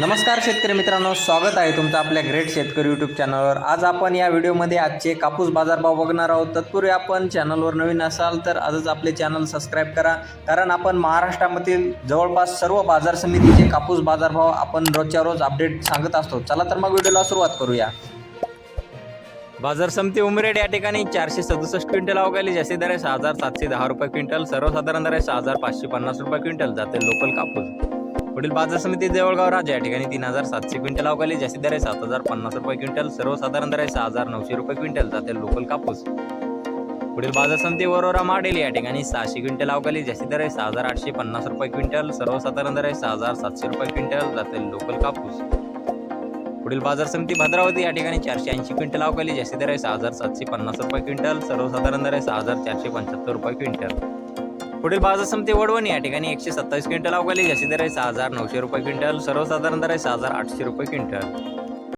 नमस्कार शेतकरी मित्रांनो स्वागत आहे तुमचं आपल्या ग्रेट शेतकरी यूट्यूब चॅनलवर आज आपण या व्हिडिओमध्ये आजचे कापूस बाजारभाव बघणार आहोत. तत्पूर्वी आपण चॅनलवर नवीन असाल तर आजच आपले चॅनल सबस्क्राईब करा. कारण आपण महाराष्ट्रामधील जवळपास सर्व बाजार समितीचे कापूस बाजारभाव आपण रोजच्या रोज अपडेट सांगत असतो. चला तर मग व्हिडिओला सुरुवात करूया. बाजार समिती उमरेड या ठिकाणी चारशे सदुसष्ट क्विंटल अवकाली जास्ती दर आहे सहा हजार सातशे दहा रुपये क्विंटल सर्वसाधारण दर आहे सहा हजार पाचशे पन्नास रुपये क्विंटल जाते लोकल कापूस. पुढील बाजार समिती जवळगाव राजा. या ठिकाणी तीन हजार सातशे क्विंटल अवकाली जास्तीत दर आहे. सात हजार पन्नास रुपये क्विंटल सर्वसाधारण दर आहे. सहा हजार नऊशे रुपये क्विंटल जाते लोकल कापूस. पुढील बाजार समिती वरोरा माडेल. या ठिकाणी सहाशे क्विंटल अवकाली जास्तीत दर आहे. सहा हजार आठशे पन्नास रुपये क्विंटल सर्वसाधारण दर आहे. सहा हजार सातशे रुपये क्विंटल जाते लोकल कापूस. पुढील बाजार समिती भद्रावती. या ठिकाणी चारशे ऐंशी क्विंटल अवकाली जास्ती दर आहे. सहा हजार सातशे पन्नास रुपये क्विंटल सर्वसाधारण दर आहे. सहा हजार चारशे पंच्याहत्तर रुपये क्विंटल. पुढील बाजार समिती वडवणी या ठिकाणी एकशे सत्तावीस क्विंटल अवकाली जास्ती दर आहे सहा हजार नऊशे रुपये क्विंटल सर्वसाधारण दर आहे सहा हजार आठशे रुपये क्विंटल.